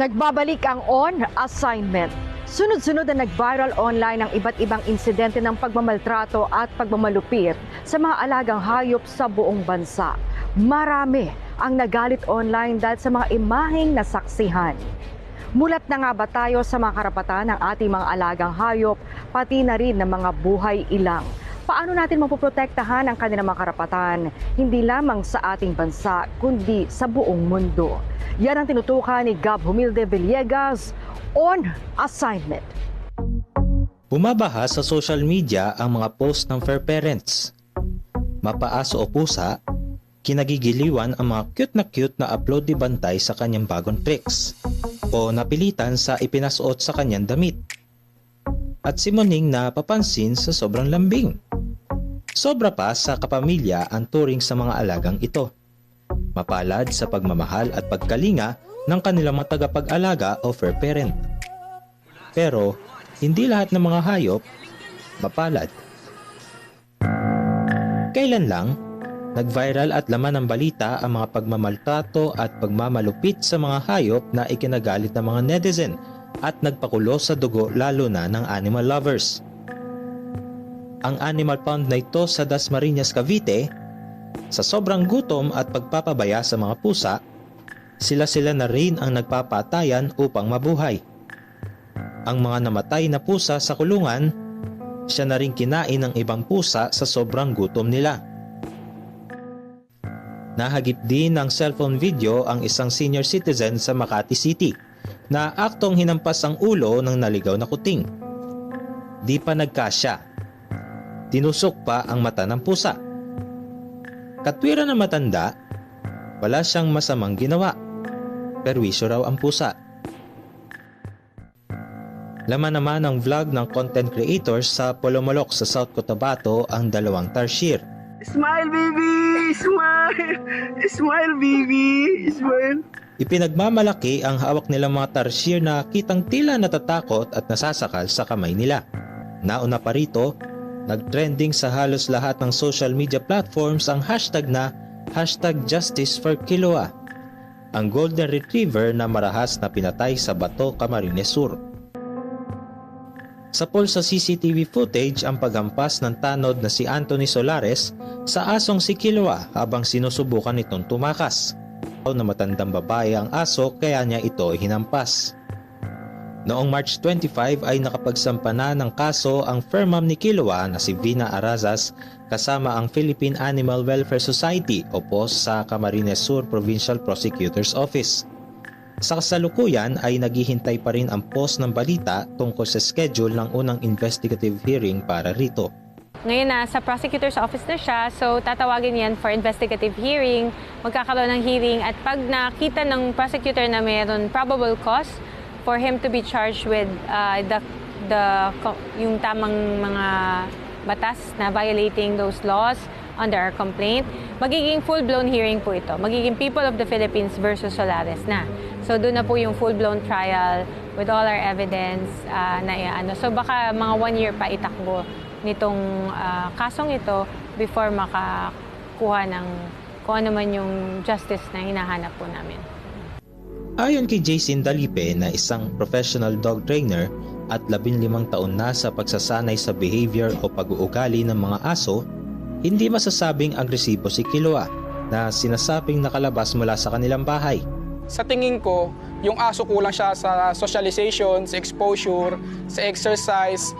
Nagbabalik ang on assignment. Sunod-sunod na nag-viral online ang iba't ibang insidente ng pagmamaltrato at pagmamalupit sa mga alagang hayop sa buong bansa. Marami ang nagalit online dahil sa mga imaheng nasaksihan. Mulat na nga ba tayo sa mga karapatan ng ating mga alagang hayop, pati na rin ng mga buhay ilang? Paano natin mapoprotektahan ang kanilang mga karapatan, hindi lamang sa ating bansa, kundi sa buong mundo? Yan ang tinutukan ni Gab Humilde Villegas on assignment. Bumabaha sa social media ang mga post ng fair parents. Mapaaso o pusa, kinagigiliwan ang mga cute na cute na upload ni Bantay sa kanyang bagong tricks o napilitan sa ipinasuot sa kanyang damit. At si Moning na papansin sa sobrang lambing. Sobra pa sa kapamilya ang turing sa mga alagang ito. Mapalad sa pagmamahal at pagkalinga ng kanilang mga tagapag-alaga o fair parent. Pero, hindi lahat ng mga hayop mapalad. Kailan lang, nag-viral at laman ng balita ang mga pagmamaltrato at pagmamalupit sa mga hayop na ikinagalit ng mga netizen at nagpakulo sa dugo lalo na ng animal lovers. Ang animal pound na ito sa Dasmariñas, Cavite, sa sobrang gutom at pagpapabaya sa mga pusa, sila-sila na rin ang nagpapatayan upang mabuhay. Ang mga namatay na pusa sa kulungan, siya na rin kinain ng ibang pusa sa sobrang gutom nila. Nahagip din ng cellphone video ang isang senior citizen sa Makati City na aktong hinampas ang ulo ng naligaw na kuting. Di pa nagkasya. Tinusok pa ang mata ng pusa. Katwira na matanda, wala siyang masamang ginawa. Perwisyo raw ang pusa. Laman naman ang vlog ng content creators sa Polomolok sa South Cotabato ang dalawang tarsier. Smile, baby! Smile! Smile, baby! Smile! Ipinagmamalaki ang hawak nilang mga tarsier na kitang tila natatakot at nasasakal sa kamay nila. Nauna pa rito, nagtrending sa halos lahat ng social media platforms ang hashtag na hashtag Justice for Kiloa, ang golden retriever na marahas na pinatay sa Bato, Camarines Sur. Sa poll sa CCTV footage ang paghampas ng tanod na si Anthony Solares sa asong si Kiloa habang sinusubukan nitong tumakas. Na matandang babae ang aso kaya niya ito hinampas. Noong March 25 ay nakapagsampa na ng kaso ang firmam ni Kiloa na si Vina Arazas kasama ang Philippine Animal Welfare Society o POS sa Camarines Sur Provincial Prosecutor's Office. Sa kasalukuyan ay naghihintay pa rin ang post ng balita tungkol sa schedule ng unang investigative hearing para rito. Ngayon nasa prosecutor's office na siya, so tatawagin yan for investigative hearing. Magkakaroon ng hearing at pag nakita ng prosecutor na mayroon probable cause for him to be charged with uh, the, the, yung tamang mga batas na violating those laws under our complaint, magiging full-blown hearing po ito. Magiging People of the Philippines versus Solares na. So doon na po yung full-blown trial with all our evidence uh, na ano. So baka mga one year pa itakbo nitong uh, kasong ito before makakuha ng kung ano man yung justice na hinahanap po namin. Ayon kay Jason Dalipe na isang professional dog trainer at 15 taon na sa pagsasanay sa behavior o pag-uugali ng mga aso, hindi masasabing agresibo si Kiloa na sinasabing nakalabas mula sa kanilang bahay. Sa tingin ko, yung aso kulang siya sa socialization, sa exposure, sa exercise.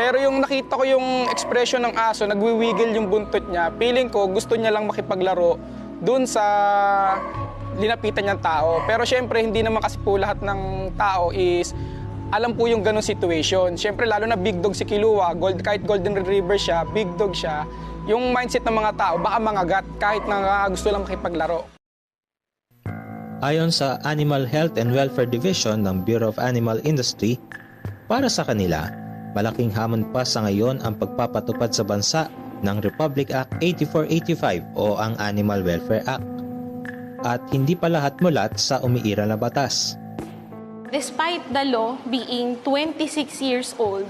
Pero yung nakita ko yung expression ng aso, nagwiwigil yung buntot niya, feeling ko gusto niya lang makipaglaro dun sa linapitan niyang tao. Pero syempre, hindi naman kasi po lahat ng tao is alam po yung ganong situation. Syempre, lalo na big dog si Kilua, gold, kahit golden retriever siya, big dog siya, yung mindset ng mga tao, baka mangagat kahit na gusto lang makipaglaro. Ayon sa Animal Health and Welfare Division ng Bureau of Animal Industry, para sa kanila, malaking hamon pa sa ngayon ang pagpapatupad sa bansa ng Republic Act 8485 o ang Animal Welfare Act. At hindi pa lahat mulat sa umiiral na batas. Despite the law being 26 years old,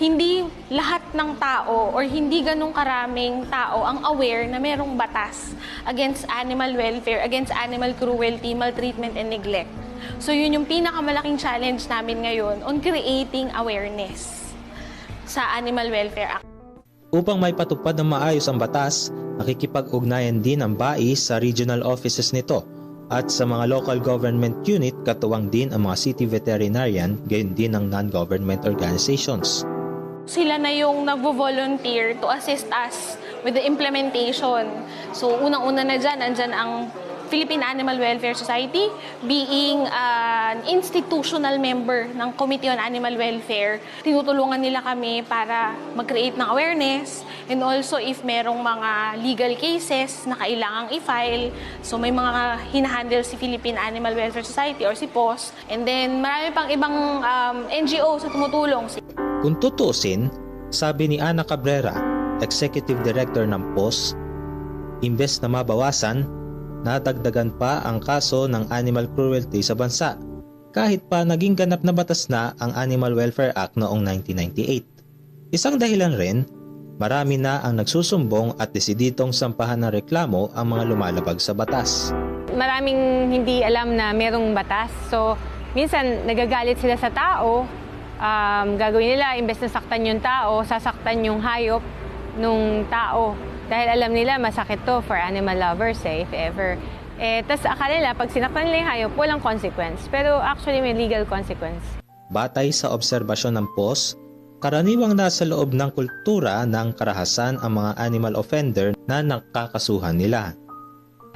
hindi lahat ng tao or hindi ganong karaming tao ang aware na merong batas against animal welfare, against animal cruelty, maltreatment, and neglect. So yun yung pinakamalaking challenge namin ngayon on creating awareness sa Animal Welfare Act. Upang may patupad ng maayos ang batas, nakikipag-ugnayan din ang BAI sa regional offices nito at sa mga local government unit katuwang din ang mga city veterinarian gayon din ang non-government organizations. Sila na yung nagvo-volunteer to assist us with the implementation. So unang-una na dyan, nandyan ang Philippine Animal Welfare Society being an institutional member ng Committee on Animal Welfare. Tinutulungan nila kami para mag-create ng awareness and also if merong mga legal cases na kailangang i-file. So may mga hinahandle si Philippine Animal Welfare Society or si POS. And then marami pang ibang um, NGOs na tumutulong. Kung tutuusin, sabi ni Ana Cabrera, Executive Director ng POS, imbes na mabawasan, nadagdagan pa ang kaso ng animal cruelty sa bansa kahit pa naging ganap na batas na ang Animal Welfare Act noong 1998. Isang dahilan rin, marami na ang nagsusumbong at desiditong sampahan ng reklamo ang mga lumalabag sa batas. Maraming hindi alam na merong batas. So, minsan nagagalit sila sa tao. Um, gagawin nila, imbes na saktan yung tao, sasaktan yung hayop nung tao. Dahil alam nila masakit to for animal lovers eh, if ever. Eh, tas akala nila, pag sinaktan nila yung hayop, walang consequence. Pero actually may legal consequence. Batay sa obserbasyon ng POS, karaniwang nasa loob ng kultura ng karahasan ang mga animal offender na nakakasuhan nila.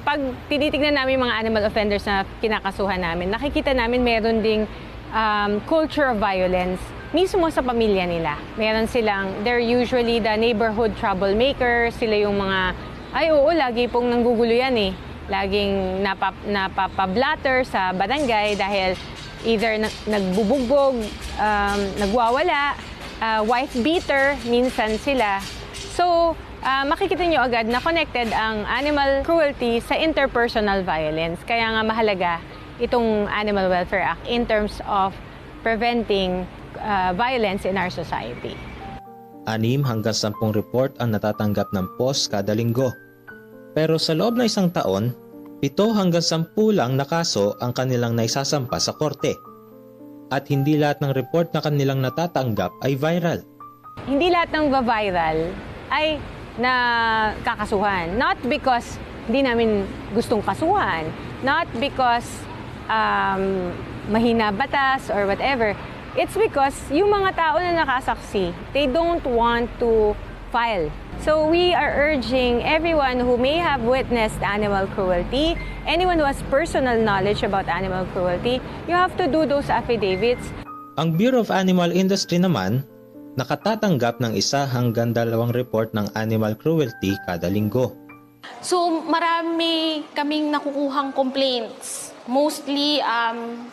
Pag tinitignan namin mga animal offenders na kinakasuhan namin, nakikita namin meron ding um, culture of violence mismo sa pamilya nila. Meron silang, they're usually the neighborhood troublemakers, sila yung mga, ay oo, lagi pong nanggugulo yan eh. Laging napap, napapablatter sa barangay dahil either na, nagbubugbog, um, nagwawala, uh, wife beater, minsan sila. So, uh, makikita nyo agad na connected ang animal cruelty sa interpersonal violence. Kaya nga mahalaga itong Animal Welfare Act in terms of preventing uh, violence in our society. Anim hanggang sampung report ang natatanggap ng POS kada linggo. Pero sa loob ng isang taon, pito hanggang sampu lang na kaso ang kanilang naisasampa sa korte. At hindi lahat ng report na kanilang natatanggap ay viral. Hindi lahat ng viral ay na kakasuhan. Not because hindi namin gustong kasuhan. Not because um, mahina batas or whatever. It's because yung mga tao na nakasaksi, they don't want to file. So we are urging everyone who may have witnessed animal cruelty, anyone who has personal knowledge about animal cruelty, you have to do those affidavits. Ang Bureau of Animal Industry naman, nakatatanggap ng isa hanggang dalawang report ng animal cruelty kada linggo. So marami kaming nakukuhang complaints. Mostly, um,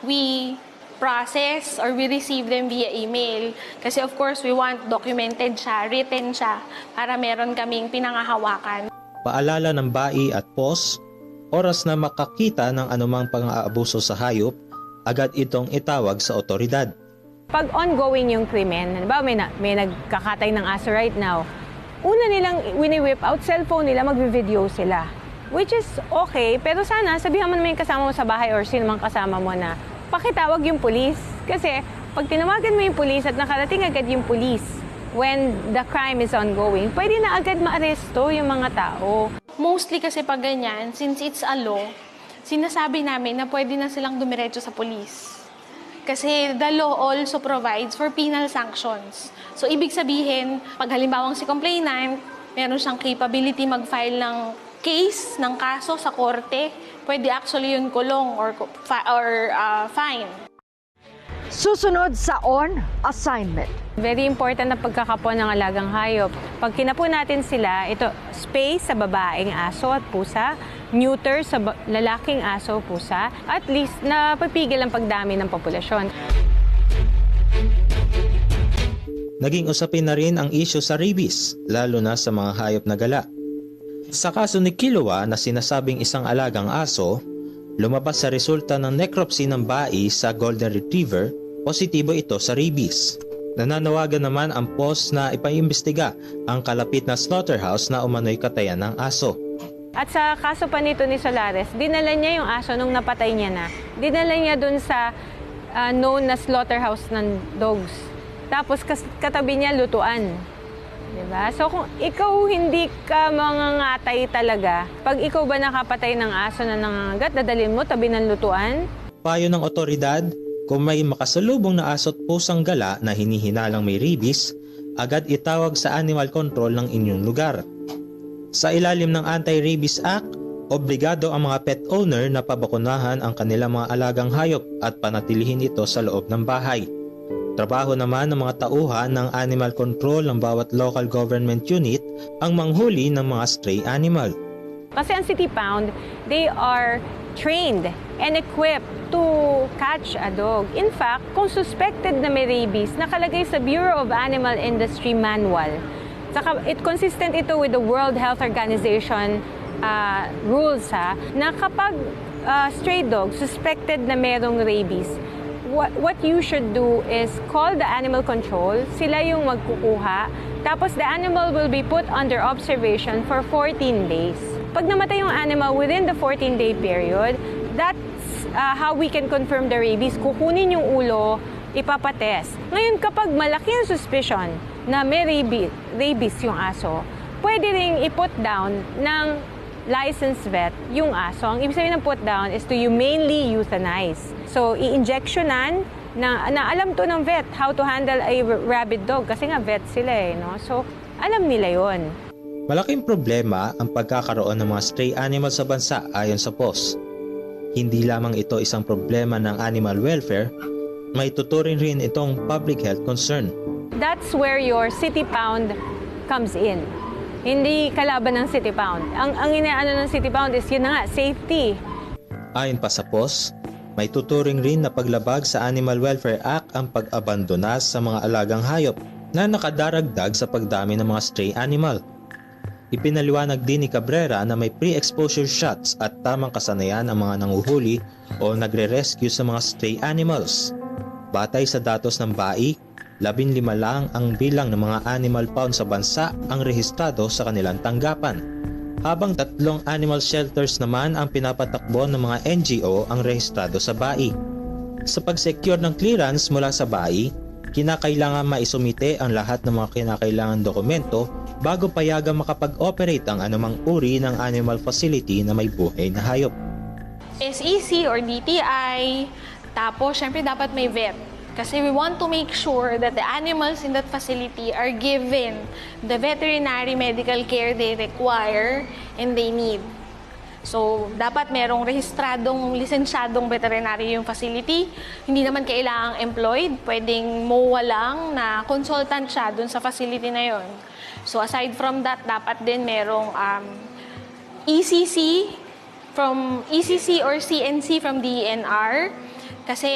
we process or we receive them via email. Kasi of course, we want documented siya, written siya, para meron kaming pinangahawakan. Paalala ng BAI at POS, oras na makakita ng anumang pang-aabuso sa hayop, agad itong itawag sa otoridad. Pag ongoing yung krimen, halimbawa may, na, may nagkakatay ng aso right now, una nilang wini-whip out cellphone nila, magvi-video sila. Which is okay, pero sana sabihan mo naman yung kasama mo sa bahay or sino mang kasama mo na pakitawag yung pulis. Kasi pag tinawagan mo yung pulis at nakarating agad yung pulis when the crime is ongoing, pwede na agad maaresto yung mga tao. Mostly kasi pag ganyan, since it's a law, sinasabi namin na pwede na silang dumiretso sa police. Kasi the law also provides for penal sanctions. So, ibig sabihin, pag halimbawang si complainant, meron siyang capability mag-file ng case, ng kaso sa korte, pwede actually yun kulong or, or uh, fine. Susunod sa on assignment. Very important na pagkakapon ng alagang hayop. Pag kinapo natin sila, ito, space sa babaeng aso at pusa, neuter sa ba- lalaking aso o pusa, at least na papigil ang pagdami ng populasyon. Naging usapin na rin ang isyu sa rabies, lalo na sa mga hayop na gala. Sa kaso ni Kilua na sinasabing isang alagang aso, lumabas sa resulta ng necropsy ng bai sa Golden Retriever, positibo ito sa rabies. Nananawagan naman ang post na ipaimbestiga ang kalapit na slaughterhouse na umano'y katayan ng aso. At sa kaso pa nito ni Solares, dinala niya yung aso nung napatay niya na. Dinala niya dun sa ah, known na slaughterhouse ng dogs. Tapos katabi niya lutuan. 'Di ba? So kung ikaw hindi ka mangangatay talaga, pag ikaw ba nakapatay ng aso na nangangagat, dadalhin mo tabi ng lutuan? Payo ng otoridad, kung may makasalubong na aso't pusang gala na hinihinalang may rabies, agad itawag sa animal control ng inyong lugar. Sa ilalim ng Anti-Rabies Act, obligado ang mga pet owner na pabakunahan ang kanilang mga alagang hayop at panatilihin ito sa loob ng bahay. Trabaho naman ng mga tauhan ng animal control ng bawat local government unit ang manghuli ng mga stray animal. Kasi ang City Pound, they are trained and equipped to catch a dog. In fact, kung suspected na may rabies, nakalagay sa Bureau of Animal Industry Manual. Saka it consistent ito with the World Health Organization uh, rules ha, na kapag uh, stray dog suspected na merong rabies, what, what you should do is call the animal control, sila yung magkukuha, tapos the animal will be put under observation for 14 days. Pag namatay yung animal within the 14-day period, that's uh, how we can confirm the rabies. Kukunin yung ulo, ipapates. Ngayon, kapag malaki ang suspicion na may rabies, rabies yung aso, pwede ring i-put down ng licensed vet yung aso. Ang ibig sabihin ng put down is to humanely euthanize. So, i-injectionan na, na alam to ng vet how to handle a rabid dog kasi nga vet sila eh. No? So, alam nila yon. Malaking problema ang pagkakaroon ng mga stray animals sa bansa ayon sa POS. Hindi lamang ito isang problema ng animal welfare, may tuturing rin itong public health concern. That's where your city pound comes in. Hindi kalaban ng city pound. Ang, ang inaano ng city pound is yun na nga, safety. Ayon pa sa POS, may tuturing rin na paglabag sa Animal Welfare Act ang pag-abandona sa mga alagang hayop na nakadaragdag sa pagdami ng mga stray animal. Ipinaliwanag din ni Cabrera na may pre-exposure shots at tamang kasanayan ang mga nanguhuli o nagre-rescue sa mga stray animals. Batay sa datos ng BAI, 15 lang ang bilang ng mga animal pound sa bansa ang rehistrado sa kanilang tanggapan. Habang tatlong animal shelters naman ang pinapatakbo ng mga NGO ang rehistrado sa BAI. Sa pag-secure ng clearance mula sa BAI, kinakailangan maisumite ang lahat ng mga kinakailangan dokumento bago payagang makapag-operate ang anumang uri ng animal facility na may buhay na hayop. SEC or DTI, tapos syempre dapat may vet. Kasi we want to make sure that the animals in that facility are given the veterinary medical care they require and they need. So, dapat merong rehistradong, lisensyadong veterinary yung facility. Hindi naman kailangang employed. Pwedeng MOA lang na consultant siya dun sa facility na yon. So, aside from that, dapat din merong um, ECC from ECC or CNC from DENR. Kasi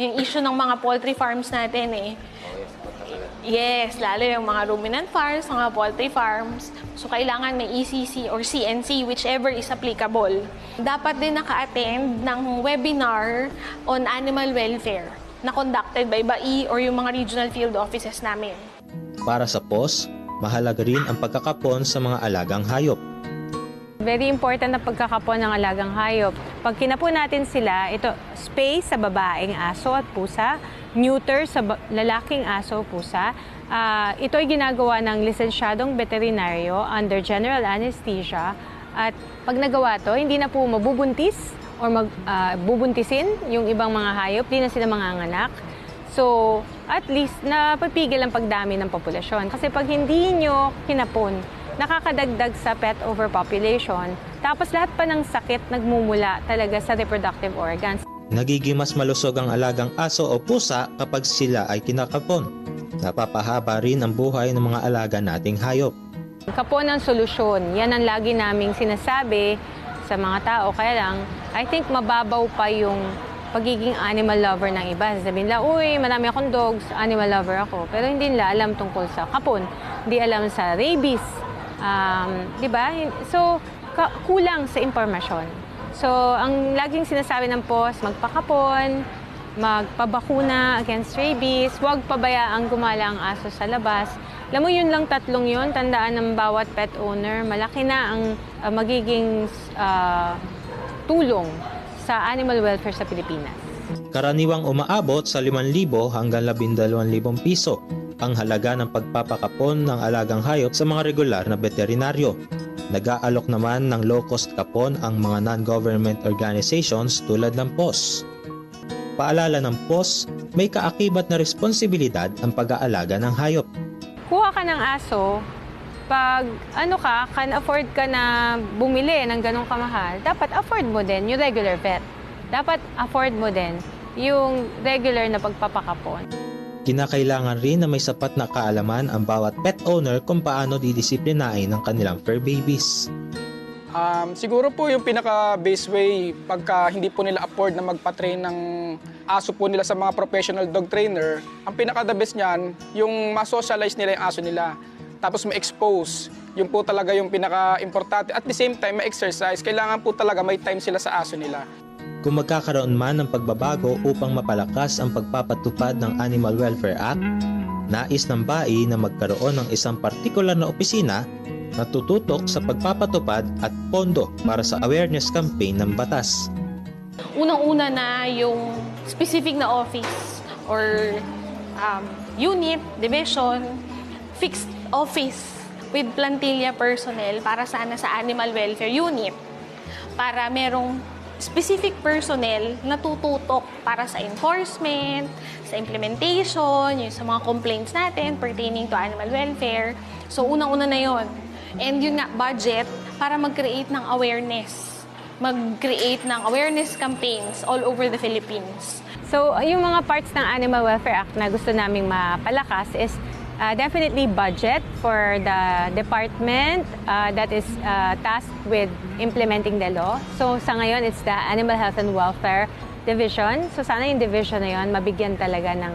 yung issue ng mga poultry farms natin eh. Yes, lalo yung mga ruminant farms, mga poultry farms. So, kailangan may ECC or CNC, whichever is applicable. Dapat din naka-attend ng webinar on animal welfare na conducted by BAI or yung mga regional field offices namin. Para sa POS, mahalaga rin ang pagkakapon sa mga alagang hayop. Very important na pagkakapon ng alagang hayop. Pag kinapon natin sila, ito, space sa babaeng aso at pusa, neuter sa lalaking aso o pusa. Ah, ito ay ginagawa ng lisensyadong veterinaryo under general anesthesia. At pag nagawa to, hindi na po mabubuntis or mag, bubuntisin yung ibang mga hayop, di na sila manganganak. So, at least napapigil ang pagdami ng populasyon. Kasi pag hindi nyo kinapon, nakakadagdag sa pet overpopulation. Tapos lahat pa ng sakit nagmumula talaga sa reproductive organs. Nagiging mas malusog ang alagang aso o pusa kapag sila ay kinakapon. Napapahaba rin ang buhay ng mga alaga nating hayop. Kapon ang solusyon. Yan ang lagi naming sinasabi sa mga tao. Kaya lang, I think mababaw pa yung pagiging animal lover ng iba. Sabihin nila, uy, marami akong dogs, animal lover ako. Pero hindi nila alam tungkol sa kapon. Hindi alam sa rabies. Um, di ba? So, kulang sa impormasyon. So, ang laging sinasabi ng post, magpakapon, magpabakuna against rabies, huwag pabayaang gumala ang aso sa labas. Alam mo yun lang tatlong yun, tandaan ng bawat pet owner, malaki na ang ah, magiging ah, tulong sa animal welfare sa Pilipinas. Karaniwang umaabot sa 5,000 hanggang 12,000 piso ang halaga ng pagpapakapon ng alagang hayop sa mga regular na veterinaryo. Nag-aalok naman ng low-cost kapon ang mga non-government organizations tulad ng POS. Paalala ng POS, may kaakibat na responsibilidad ang pag-aalaga ng hayop. Kuha ka ng aso, pag ano ka, can afford ka na bumili ng ganong kamahal, dapat afford mo din yung regular vet. Dapat afford mo din yung regular na pagpapakapon. Kinakailangan rin na may sapat na kaalaman ang bawat pet owner kung paano didisiplinain ang kanilang fur babies. Um, siguro po yung pinaka-base way pagka hindi po nila afford na magpa-train ng aso po nila sa mga professional dog trainer, ang pinaka-the best niyan, yung ma-socialize nila yung aso nila. Tapos ma-expose. Yun po talaga yung pinaka-importante. At the same time, ma-exercise. Kailangan po talaga may time sila sa aso nila. Kung magkakaroon man ng pagbabago upang mapalakas ang pagpapatupad ng Animal Welfare Act, nais ng BAI na magkaroon ng isang partikular na opisina na tututok sa pagpapatupad at pondo para sa awareness campaign ng batas. Unang-una na yung specific na office or um, unit, division, fixed office with plantilla personnel para sana sa animal welfare unit para merong specific personnel na tututok para sa enforcement, sa implementation, yung sa mga complaints natin pertaining to animal welfare. So, unang-una na yon. And yun nga, budget para mag-create ng awareness. Mag-create ng awareness campaigns all over the Philippines. So, yung mga parts ng Animal Welfare Act na gusto naming mapalakas is uh, definitely budget for the department uh, that is uh, tasked with implementing the law. So, sa ngayon, it's the Animal Health and Welfare Division. So, sana yung division na yun, mabigyan talaga ng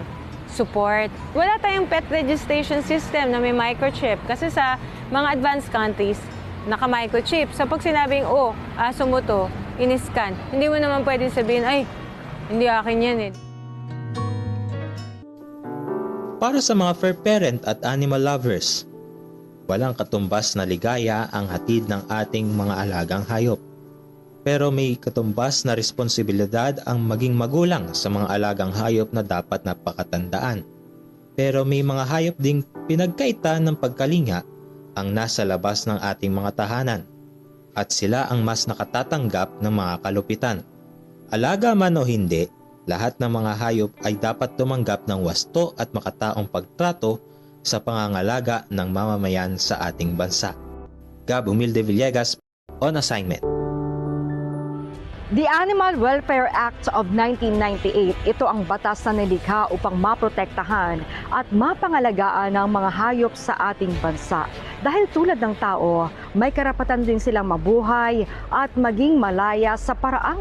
support. Wala tayong pet registration system na may microchip kasi sa mga advanced countries, naka-microchip. So, pag sinabing, oh, aso mo to, in-scan, hindi mo naman pwede sabihin, ay, hindi akin yan eh. Para sa mga fur parent at animal lovers, walang katumbas na ligaya ang hatid ng ating mga alagang hayop. Pero may katumbas na responsibilidad ang maging magulang sa mga alagang hayop na dapat napakatandaan. Pero may mga hayop ding pinagkaita ng pagkalinga ang nasa labas ng ating mga tahanan at sila ang mas nakatatanggap ng mga kalupitan. Alaga man o hindi, lahat ng mga hayop ay dapat tumanggap ng wasto at makataong pagtrato sa pangangalaga ng mamamayan sa ating bansa. Gab Humilde Villegas on assignment. The Animal Welfare Act of 1998, ito ang batas na nilikha upang maprotektahan at mapangalagaan ng mga hayop sa ating bansa. Dahil tulad ng tao, may karapatan din silang mabuhay at maging malaya sa paraang